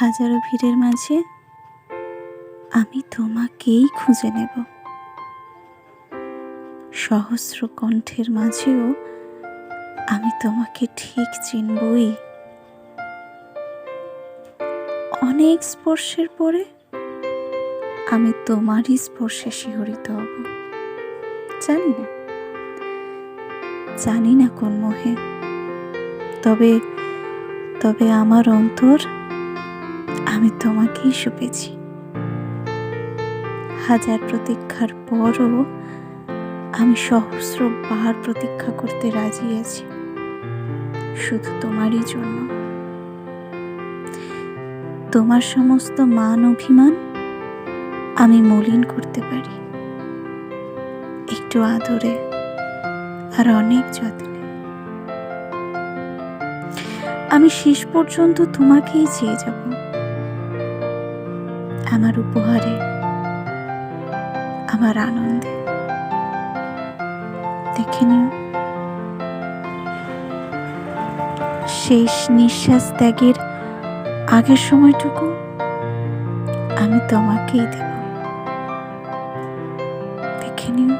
হাজারো ভিড়ের মাঝে আমি তোমাকেই খুঁজে নেব। সহস্র কণ্ঠের মাঝেও আমি তোমাকে ঠিক চিনবই। অনেক স্পর্শের পরে আমি তোমারই স্পর্শে শিহরিত হব। জানি না। জানি না কোন মোহে। তবে তবে আমার অন্তর আমি তোমাকেই সুপেছি হাজার প্রতীক্ষার পরও আমি সহস্র বার প্রতীক্ষা করতে রাজি আছি। শুধু তোমারই জন্য। তোমার সমস্ত মান অভিমান আমি মলিন করতে পারি। একটু আদরে আর অনেক যত্নে। আমি শেষ পর্যন্ত তোমাকেই চেয়ে যাব। আমার উপহারে, আমার আনন্দে। দেখে নিও। শেষ নিঃশ্বাস ত্যাগের আগের সময়টুকু আমি তোমাকেই দেব। দেখে নিও।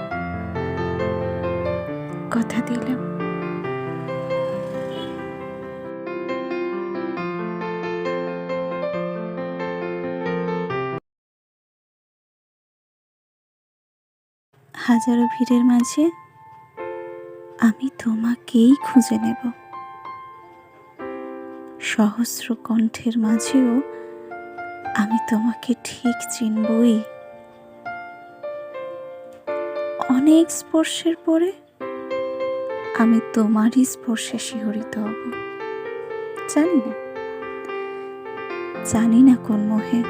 কথা দিলাম। হাজারো ভিড়ের মাঝে আমি তোমাকেই খুঁজে নেব। সহস্র কণ্ঠের মাঝেও আমি তোমাকে ঠিক চিনবই। অনেক স্পর্শের পরে আমি তোমারই স্পর্শে শিহরিত হব। জানি না। জানি না কোন মোহে।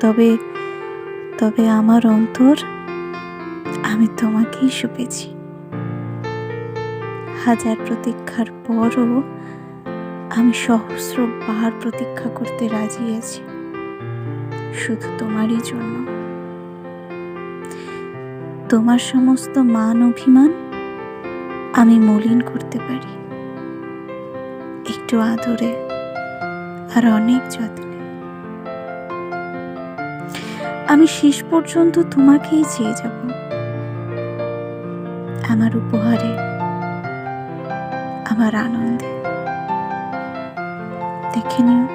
তবে তবে আমার অন্তর আমি তোমাকেই সুপেছি হাজার প্রতীক্ষার পরও আমি সহস্র বার প্রতীক্ষা করতে রাজি আছি। শুধু তোমারই জন্য। তোমার সমস্ত মান অভিমান আমি মলিন করতে পারি। একটু আদরে আর অনেক যত্নে। আমি শেষ পর্যন্ত তোমাকেই চেয়ে যাব। আমার উপহারে, আমার আনন্দে। দেখে নিও।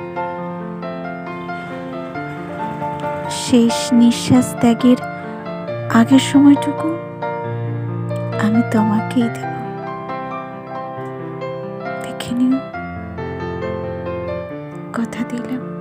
শেষ নিঃশ্বাস ত্যাগের আগের সময়টুকু আমি তোমাকেই দেব। দেখে নিও। কথা দিলাম।